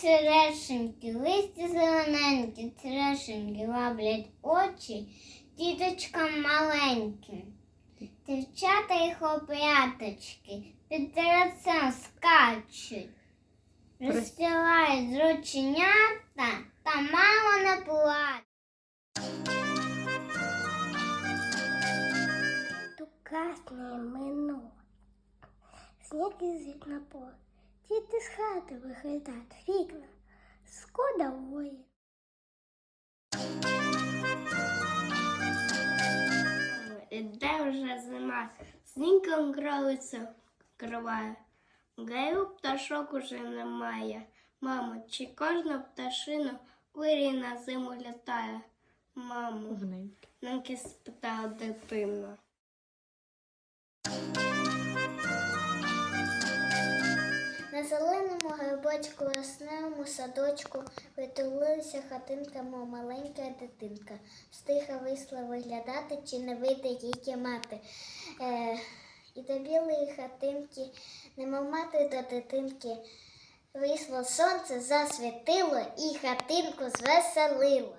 черешеньки, листя зелененькі, черешеньки лаблять очі діточкам маленьким. Дівчата й хлоп'яточки під деревцем скачуть, розстилають зрученята та мало не плачуть. Тут красное минуло. Снег лежит на пол. Діти з хати виглядають вікна. Скода воє. Іде вже зима, снігом кролиця криває. Гаю пташок уже немає. Мамо, чи кожна пташина вирій на зиму літає? Мамо, неньки спитала дитина. Зеленому грибочку, росневому садочку притулилася хатинка, мов маленька дитинка. Стиха вийшла виглядати, чи не вийде її мати. Е, і до білої хатинки, немов мати до дитинки, вийшло сонце, засвітило і хатинку звеселило.